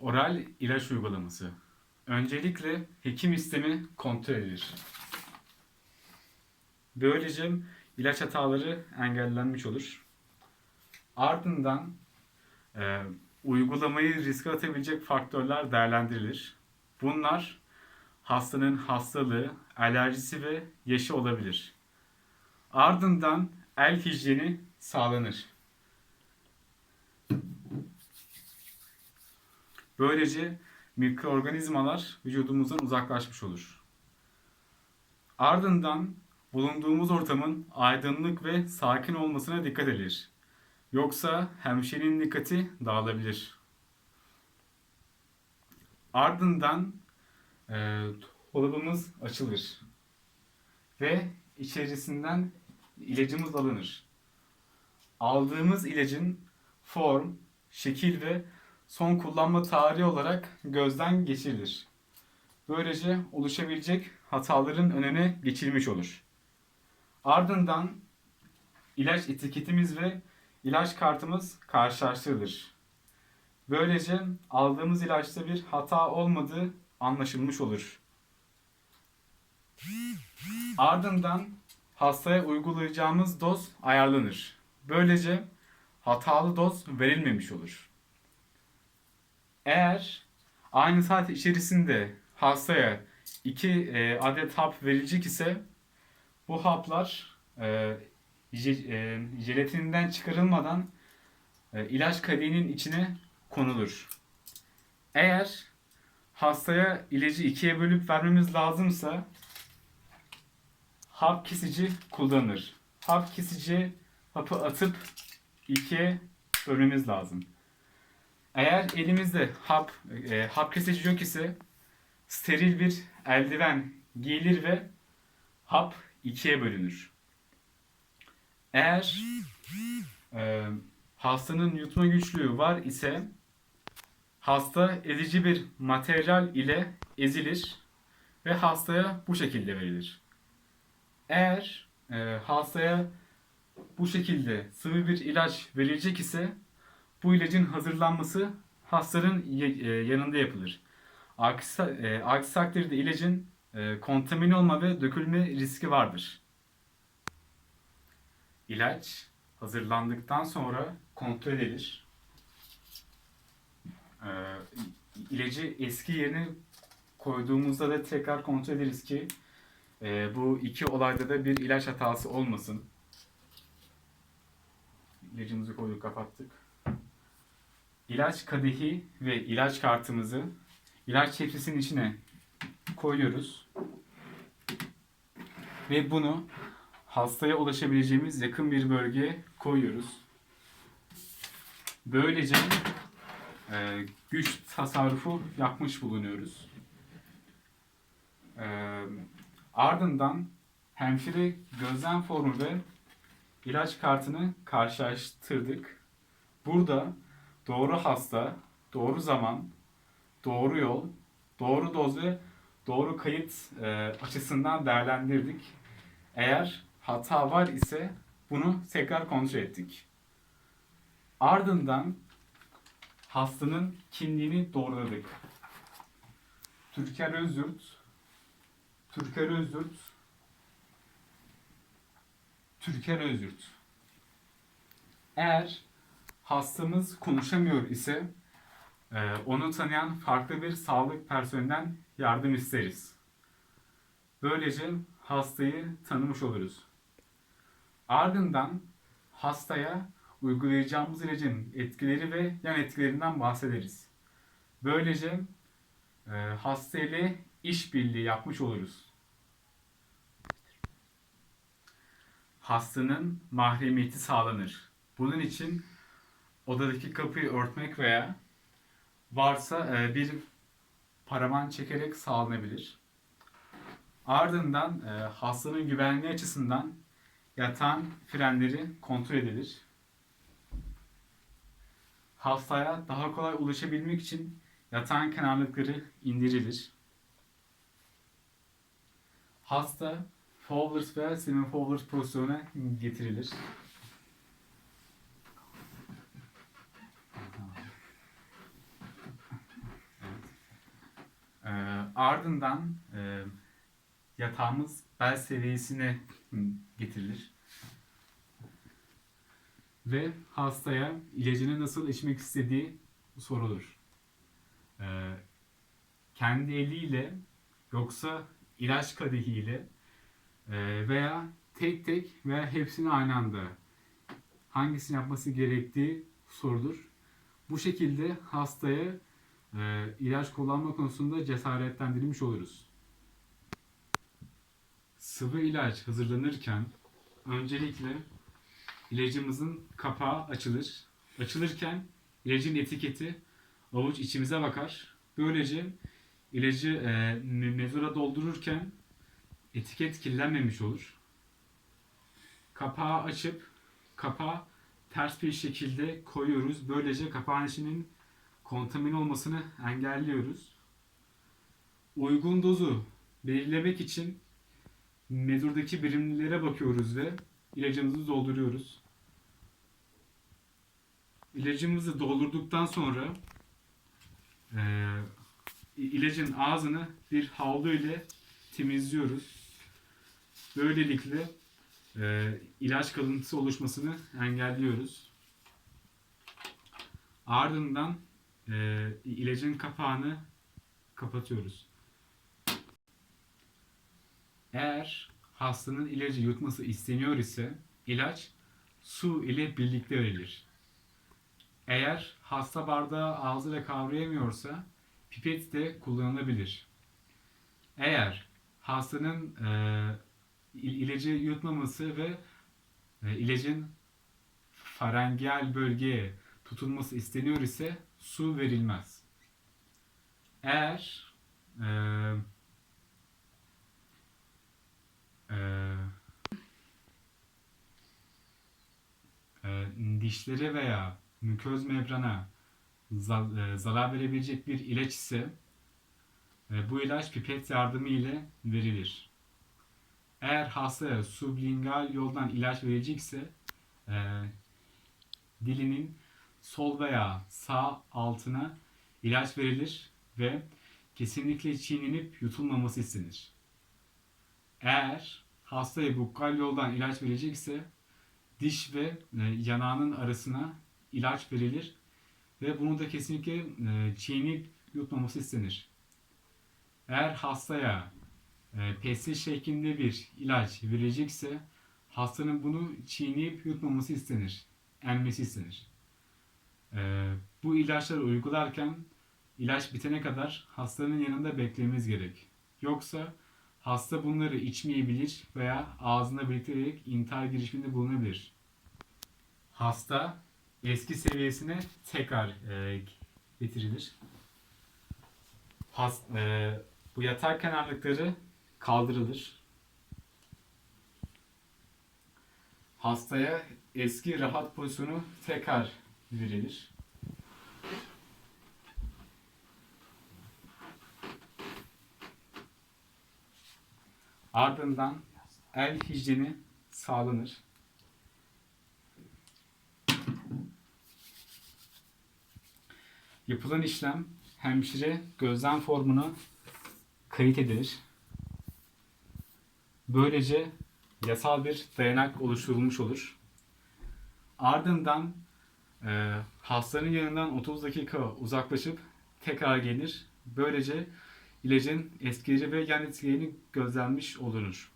Oral ilaç uygulaması. Öncelikle hekim istemi kontrol edilir. Böylece ilaç hataları engellenmiş olur. Ardından e, uygulamayı riske atabilecek faktörler değerlendirilir. Bunlar hastanın hastalığı, alerjisi ve yaşı olabilir. Ardından el hijyeni sağlanır. Böylece mikroorganizmalar vücudumuzdan uzaklaşmış olur. Ardından bulunduğumuz ortamın aydınlık ve sakin olmasına dikkat edilir. Yoksa hemşirenin dikkati dağılabilir. Ardından e, dolabımız açılır ve içerisinden ilacımız alınır. Aldığımız ilacın form, şekil ve son kullanma tarihi olarak gözden geçirilir. Böylece oluşabilecek hataların önüne geçilmiş olur. Ardından ilaç etiketimiz ve ilaç kartımız karşılaştırılır. Böylece aldığımız ilaçta bir hata olmadığı anlaşılmış olur. Ardından hastaya uygulayacağımız doz ayarlanır. Böylece hatalı doz verilmemiş olur. Eğer aynı saat içerisinde hastaya 2 adet hap verilecek ise bu haplar e, je- e, jelatininden çıkarılmadan e, ilaç kadeğinin içine konulur. Eğer hastaya ilacı ikiye bölüp vermemiz lazımsa hap kesici kullanılır. Hap kesici hapı atıp ikiye bölmemiz lazım. Eğer elimizde hap e, hap kesici yok ise steril bir eldiven giyilir ve hap ikiye bölünür. Eğer e, hastanın yutma güçlüğü var ise hasta ezici bir materyal ile ezilir ve hastaya bu şekilde verilir. Eğer e, hastaya bu şekilde sıvı bir ilaç verilecek ise bu ilacın hazırlanması hastanın e, yanında yapılır. Aksi, e, aksi takdirde ilacın e, kontamine olma ve dökülme riski vardır. İlaç hazırlandıktan sonra kontrol edilir. İlacı eski yerine koyduğumuzda da tekrar kontrol ederiz ki bu iki olayda da bir ilaç hatası olmasın. İlacımızı koyduk kapattık. İlaç kadehi ve ilaç kartımızı ilaç tepsisinin içine koyuyoruz. Ve bunu hastaya ulaşabileceğimiz yakın bir bölgeye koyuyoruz. Böylece e, güç tasarrufu yapmış bulunuyoruz. E, ardından hemşire gözlem formu ve ilaç kartını karşılaştırdık. Burada doğru hasta, doğru zaman, doğru yol, doğru doz ve doğru kayıt e, açısından değerlendirdik. Eğer hata var ise bunu tekrar kontrol ettik. Ardından hastanın kimliğini doğruladık. Türker Özyurt, Türker Özyurt, Türker Özyurt. Eğer hastamız konuşamıyor ise e, onu tanıyan farklı bir sağlık personelinden yardım isteriz. Böylece hastayı tanımış oluruz. Ardından hastaya uygulayacağımız ilacın etkileri ve yan etkilerinden bahsederiz. Böylece e, hasta ile işbirliği yapmış oluruz. Hastanın mahremiyeti sağlanır. Bunun için odadaki kapıyı örtmek veya varsa e, bir paravan çekerek sağlanabilir. Ardından e, hastanın güvenliği açısından yatağın frenleri kontrol edilir. Hastaya daha kolay ulaşabilmek için yatağın kenarlıkları indirilir. Hasta Fowlers veya semi Fowlers pozisyona getirilir. Ardından e, yatağımız bel seviyesine getirilir. Ve hastaya ilacını nasıl içmek istediği sorulur. E, kendi eliyle yoksa ilaç kadehiyle e, veya tek tek veya hepsini aynı anda hangisini yapması gerektiği sorulur. Bu şekilde hastaya e, ilaç kullanma konusunda cesaretlendirilmiş oluruz. Sıvı ilaç hazırlanırken öncelikle ilacımızın kapağı açılır. Açılırken ilacın etiketi avuç içimize bakar. Böylece ilacı e, me- mezura doldururken etiket kirlenmemiş olur. Kapağı açıp kapağı ters bir şekilde koyuyoruz. Böylece kapağın içinin kontamin olmasını engelliyoruz. Uygun dozu belirlemek için mezurdaki birimlere bakıyoruz ve ilacımızı dolduruyoruz. İlacımızı doldurduktan sonra eee, ilacın ağzını bir havlu ile temizliyoruz. Böylelikle eee, ilaç kalıntısı oluşmasını engelliyoruz. Ardından eee, ilacın kapağını kapatıyoruz. Eğer hastanın ilacı yutması isteniyor ise ilaç su ile birlikte verilir. Eğer hasta bardağı ağzıyla kavrayamıyorsa pipet de kullanılabilir. Eğer hastanın e, il- ilacı yutmaması ve e, ilacın farengeal bölgeye tutulması isteniyor ise su verilmez. Eğer e, e, e, dişlere veya müköz membrana e, zarar verebilecek bir ilaç ise e, bu ilaç pipet yardımı ile verilir. Eğer hastaya sublingual yoldan ilaç verilecekse e, dilinin sol veya sağ altına ilaç verilir ve kesinlikle çiğnenip yutulmaması istenir. Eğer hastaya bukkal yoldan ilaç verilecekse diş ve e, yanağının arasına ilaç verilir ve bunu da kesinlikle e, çiğneyip yutmaması istenir. Eğer hastaya e, pesti şeklinde bir ilaç verilecekse hastanın bunu çiğneyip yutmaması istenir. Emmesi istenir. E, bu ilaçları uygularken ilaç bitene kadar hastanın yanında beklememiz gerek. Yoksa hasta bunları içmeyebilir veya ağzına biriktirerek intihar girişiminde bulunabilir. Hasta eski seviyesine tekrar e, getirilir. Has, e, bu yatak kenarlıkları kaldırılır. Hastaya eski rahat pozisyonu tekrar verilir. Ardından el hijyeni sağlanır. Yapılan işlem hemşire gözlem formuna kayıt edilir. Böylece yasal bir dayanak oluşturulmuş olur. Ardından e, hastanın yanından 30 dakika uzaklaşıp tekrar gelir. Böylece ilacın eskileri ve yan etkilerini gözlenmiş olunur.